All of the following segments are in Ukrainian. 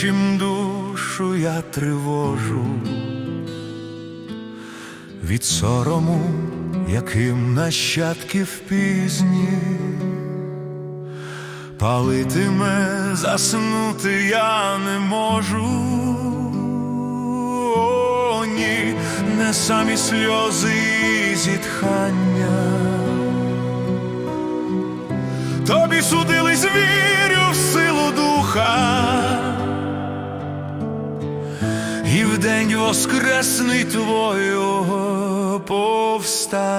чим душу я тривожу, від сорому, яким нащадків пізні, палитиме заснути я не можу. О, ні, не самі сльози і зітхання. Тобі судились вірю день воскресний твого повстання.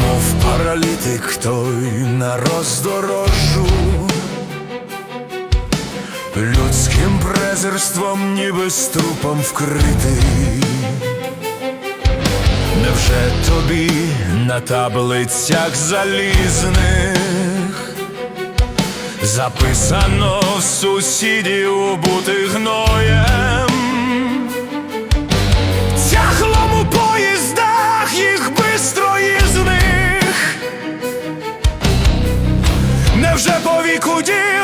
Мов паралітик той на роздорожжу, людським презирством, ніби струпом вкритий. Невже тобі на таблицях залізних записано в сусідів бути гноєм? Тяглом поїздах їх бистро із них Невже по віку ділом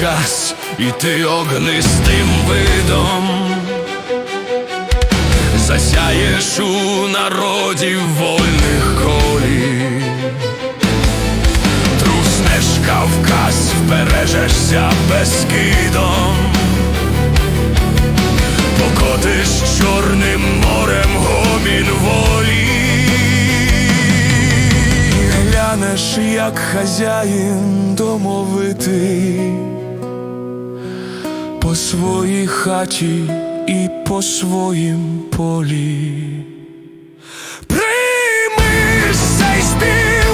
час, ти огнистим видом засяєш у народі вольних колі, труснеш Кавказ, вбережешся безкидом, покотиш чорним морем гомін волі. Глянеш, як хазяїн домовитий по своїй хаті і по своїм полі. Прийми цей спів,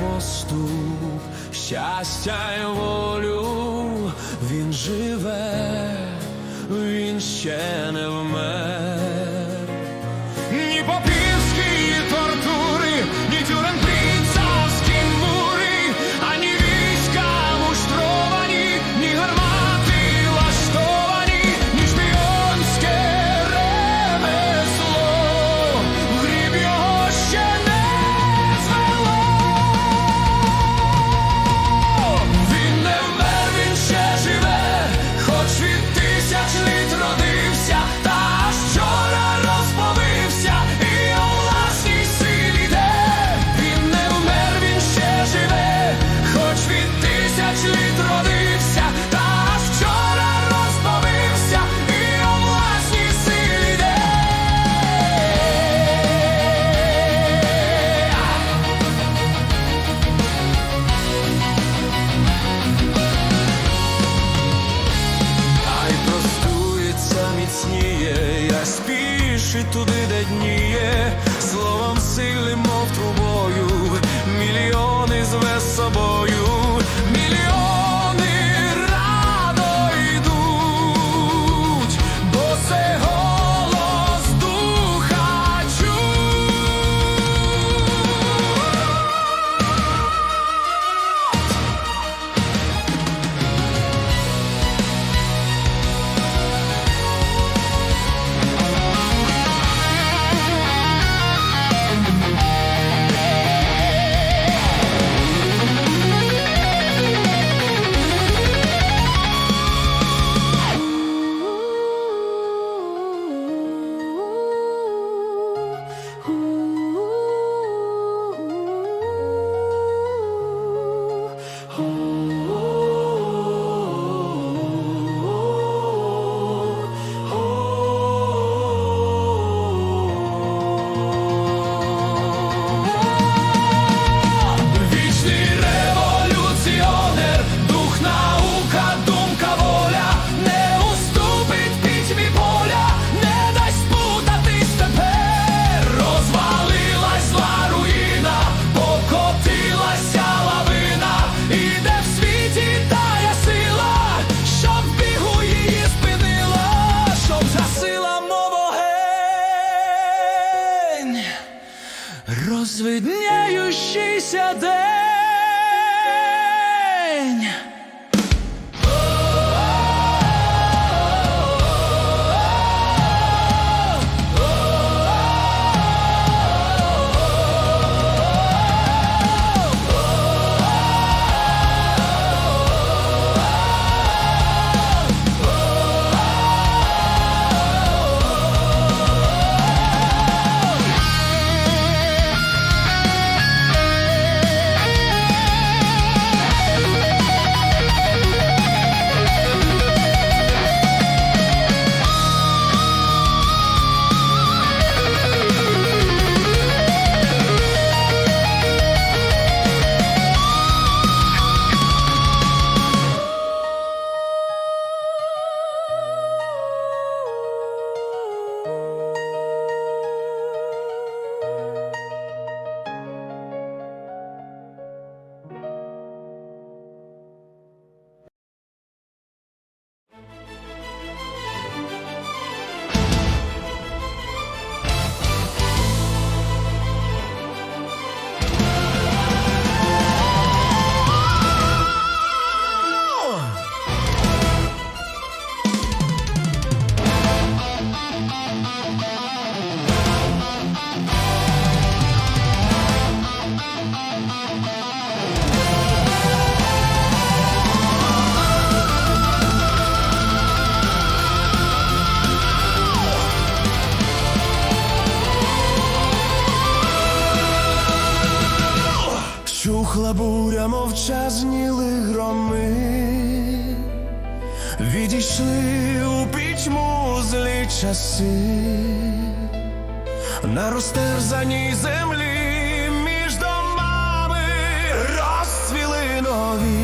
поступ, щастя й волю, він живе, він ще не вмер. видняющийся день. відійшли у пітьму злі часи, на розтерзаній землі між домами розцвіли нові.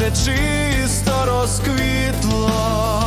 наше чисто розквітло.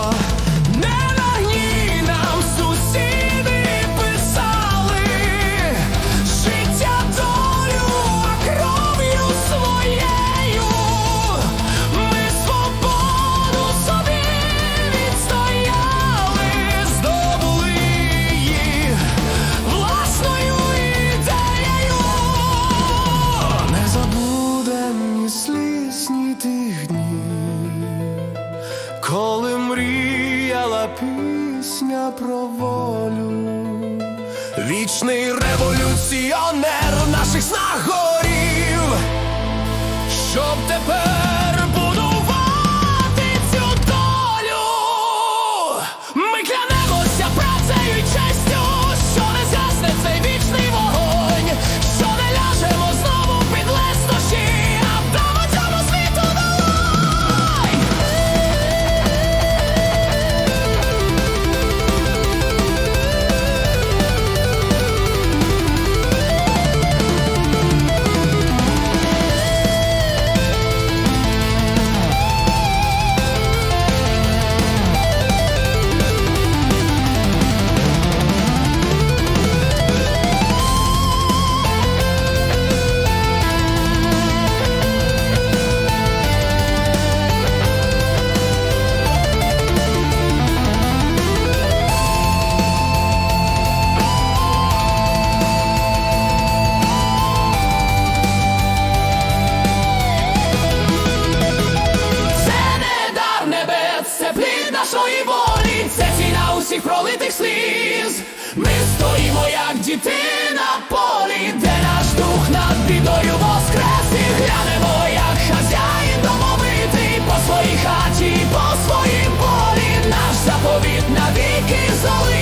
пролитих сліз, ми стоїмо, як діти на полі, де наш дух над бідою воскрес. І глянемо, як хазяїн домовитий по своїй хаті, по своїм полі, наш заповіт навіки залишив.